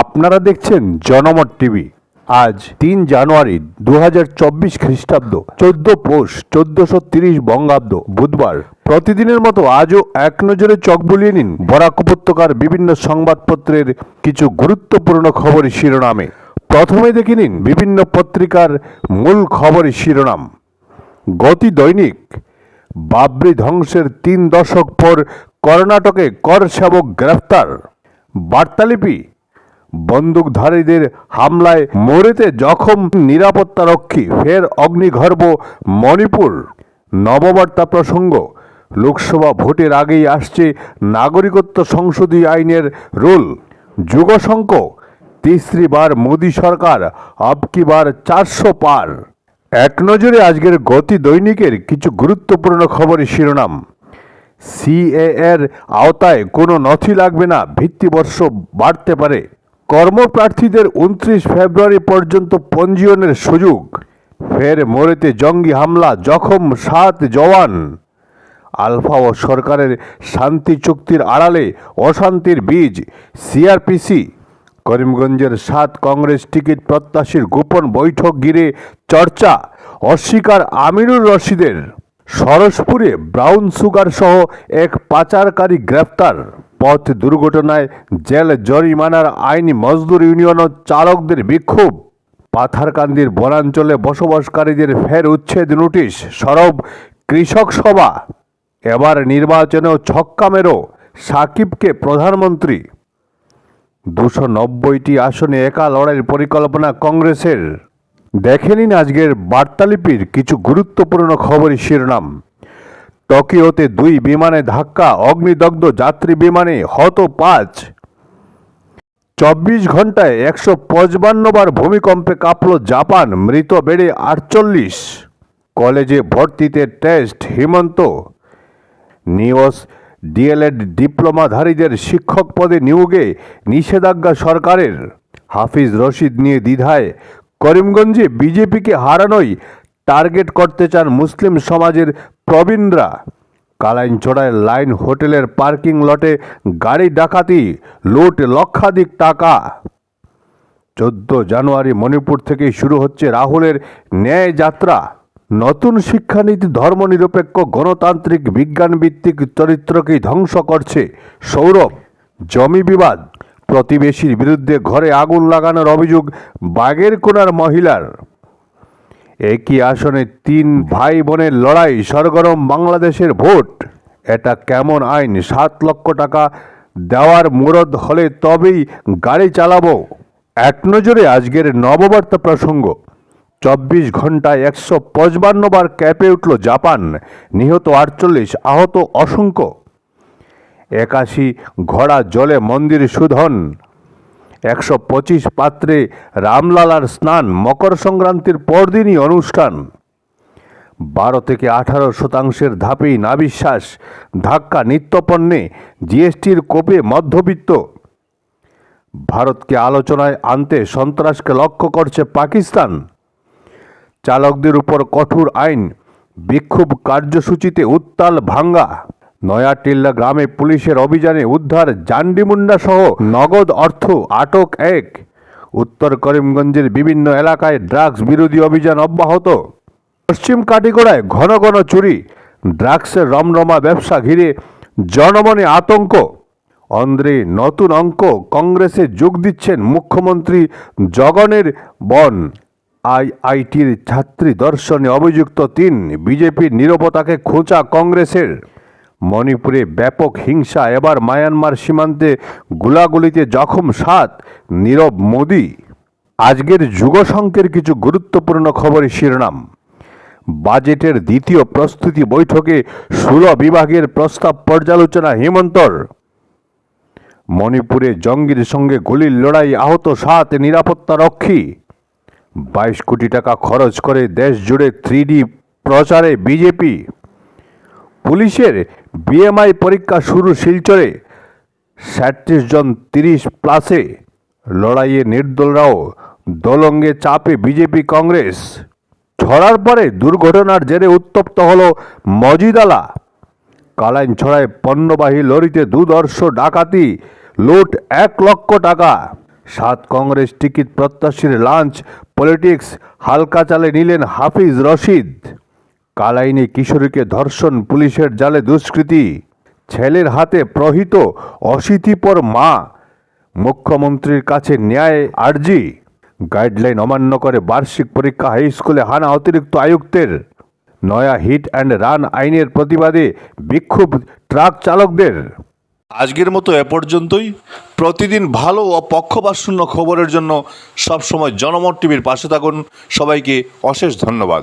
আপনারা দেখছেন জনমত টিভি। আজ তিন জানুয়ারি দু হাজার চব্বিশ খ্রিস্টাব্দ, চোদ্দ পৌষ, চোদ্দশো তিরিশ বঙ্গাব্দ, বুধবার। প্রতিদিনের মতো আজও এক নজরে চোখ বুলিয়ে নিন বরাক উপত্যকার বিভিন্ন সংবাদপত্রের কিছু গুরুত্বপূর্ণ খবরের শিরোনামে। প্রথমে দেখে নিন বিভিন্ন পত্রিকার মূল খবরের শিরোনাম। গতি দৈনিক, বাবরি ধ্বংসের তিন দশক পর কর্ণাটকে কর সেবক গ্রেফতার। বার্তালিপি বন্দুকধারীদের হামলায় মরেতে জখম নিরাপত্তারক্ষী ফের অগ্নিগর্ভ মণিপুর। নববার্তা প্রসঙ্গ, লোকসভা ভোটের আগেই আসছে নাগরিকত্ব সংশোধনী আইনের রুল। যুগশঙ্ক তিসরি বার মোদী সরকার আবকি বার চারশো পার। এক নজরে আজকের গতি দৈনিকের কিছু গুরুত্বপূর্ণ খবরের শিরোনাম। সিএ এর আওতায় কোনো নথি লাগবে না ভিত্তিবর্ষ বাড়তে পারে। কর্মপ্রার্থীদের উনত্রিশ ফেব্রুয়ারি পর্যন্ত পঞ্জীয়নের সুযোগ। ফের মোরেতে জঙ্গি হামলা, জখম সাত জওয়ান। আলফা ও সরকারের শান্তি চুক্তির আড়ালে অশান্তির বীজ, সিআরপিসি। করিমগঞ্জের সাত কংগ্রেস টিকিট প্রত্যাশীর গোপন বৈঠক ঘিরে চর্চা, অস্বীকার আমিনুর রশিদের। সরসপুরে ব্রাউন সুগার সহ এক পাচারকারী গ্রেফতার পথ দুর্ঘটনায় জেল জরিমানার আইনি মজদুর ইউনিয়ন ও চালকদের বিক্ষোভ। পাথারকান্দির বনাঞ্চলে বসবাসকারীদের ফের উচ্ছেদ নোটিশ, সরব কৃষক সভা। এবার নির্বাচনেও ছক্কা মেরো সাকিবকে প্রধানমন্ত্রী। দুশো নব্বইটি আসনে একা লড়াইয়ের পরিকল্পনা কংগ্রেসের। দেখে নিন আজকের বার্তালিপির কিছু গুরুত্বপূর্ণ খবরের শিরোনাম। টোকিওতে দুই বিমানে ধাক্কা, অগ্নিদগ্ধ যাত্রী বিমানে হত পাঁচ। চব্বিশ ঘন্টায় একশো পঁচপান্ন বার ভূমিকম্পে কাঁপল জাপান, মৃত বেড়ে আটচল্লিশ। কলেজে ভর্তিতে টেস্ট, হিমন্ত। নিওস ডিএলএড ডিপ্লোমাধারীদের শিক্ষক পদে নিয়োগে নিষেধাজ্ঞা সরকারের। হাফিজ রশিদ নিয়ে দ্বিধায়, করিমগঞ্জে বিজেপিকে হারানোই টার্গেট করতে চান মুসলিম সমাজের প্রবীণরা। কালাইনছড়ায় লাইন হোটেলের পার্কিং লটে গাড়ি ডাকাতি, লুট লক্ষাধিক টাকা। চোদ্দ জানুয়ারি মণিপুর থেকে শুরু হচ্ছে রাহুলের ন্যায় যাত্রা। নতুন শিক্ষানীতি, ধর্মনিরপেক্ষ গণতান্ত্রিক বিজ্ঞানভিত্তিক চরিত্রকেই ধ্বংস করছে সৌরভ। জমি বিবাদ, প্রতিবেশীর বিরুদ্ধে ঘরে আগুন লাগানোর অভিযোগ বাগের কোনার মহিলার। একই আসনে তিন ভাই বোনের লড়াই, সরগরম বাংলাদেশের ভোট। এটা কেমন আইন? সাত লক্ষ টাকা দেওয়ার মুরদ হলে তবেই গাড়ি চালাবো। এক নজরে আজকের নববার্তা প্রসঙ্গ। চব্বিশ ঘন্টায় একশো পঁচপান্ন বার ক্যাপে উঠল জাপান। নিহত আটচল্লিশ, আহত অসংখ্য। একাশি ঘোড়া জলে মন্দির সুধন। একশো পঁচিশ পাত্রে রামলালার স্নান মকর সংক্রান্তির পরদিনই অনুষ্ঠান। বারো থেকে আঠারো শতাংশের ধাপেই নাবিশ্বাস, ধাক্কা নিত্যপণ্যে জিএসটির কোপে মধ্যবিত্ত। ভারতকে আলোচনায় আনতে সন্ত্রাসকে লক্ষ্য করছে পাকিস্তান। চালকদের উপর কঠোর আইন, বিক্ষোভ কার্যসূচিতে উত্তাল ভাঙ্গা। নয়াটিল্লা গ্রামে পুলিশের অভিযানে উদ্ধার জান্ডিমুন্ডা সহ নগদ অর্থ আটক এক। উত্তর করিমগঞ্জের বিভিন্ন এলাকায় ড্রাগস বিরোধী অভিযান অব্যাহত। পশ্চিম কাটিগড়ায় ঘন ঘন চুরি ড্রাগসের রমরমা ব্যবসা ঘিরে জনমনে আতঙ্ক। অন্ধ্রে নতুন অঙ্ক, কংগ্রেসে যোগ দিচ্ছেন মুখ্যমন্ত্রী জগনের বন। আইআইটির ছাত্রী দর্শনে অভিযুক্ত তিন, বিজেপির নিরবতাকে খোঁচা কংগ্রেসের। মণিপুরে ব্যাপক হিংসা। এবার মায়ানমার সীমান্তে গুলাগুলিতে জখম সাত নীরব মোদি। আজকের যুগসংকের কিছু গুরুত্বপূর্ণ খবরের শিরোনাম। বাজেটের দ্বিতীয় প্রস্তুতি বৈঠকে ষোলো বিভাগের প্রস্তাব পর্যালোচনা হিমন্তর। মণিপুরে জঙ্গির সঙ্গে গুলির লড়াই আহত সাত নিরাপত্তা রক্ষী। বাইশ কোটি টাকা খরচ করে দেশ জুড়ে থ্রি প্রচারে বিজেপি। পুলিশের বিএমআই পরীক্ষা শুরু শিলচরে। সাঁত্রিশ জন তিরিশ প্লাসে লড়াইয়ে নির্দলরাও দলঙ্গে চাপে বিজেপি কংগ্রেস। ছড়ার পরে দুর্ঘটনার জেরে উত্তপ্ত হল মজিদালা কালাইন ছড়ায় পণ্যবাহী লরিতে দুদর্শ ডাকাতি, লুট এক লক্ষ টাকা। সাত কংগ্রেস টিকিট প্রত্যাশীর লাঞ্চ, পলিটিক্স হালকা চালে নিলেন হাফিজ রশিদ। কালাইনে কিশোরীকে ধর্ষণ, পুলিশের জালে দুষ্কৃতী। ছেলের হাতে প্রহিত অশীতিপর মা। মুখ্যমন্ত্রীর কাছে ন্যায় আর্জি। গাইডলাইন অমান্য করে বার্ষিক পরীক্ষা হাই স্কুলে হানা অতিরিক্ত আয়ুক্তের। নয়া হিট অ্যান্ড রান আইনের প্রতিবাদে বিক্ষোভ ট্রাক চালকদের। আজকের মতো এ পর্যন্তই। প্রতিদিন ভালো ও পক্ষপাতশূন্য খবরের জন্য সবসময় জনমত টিভির পাশে থাকুন। সবাইকে অশেষ ধন্যবাদ।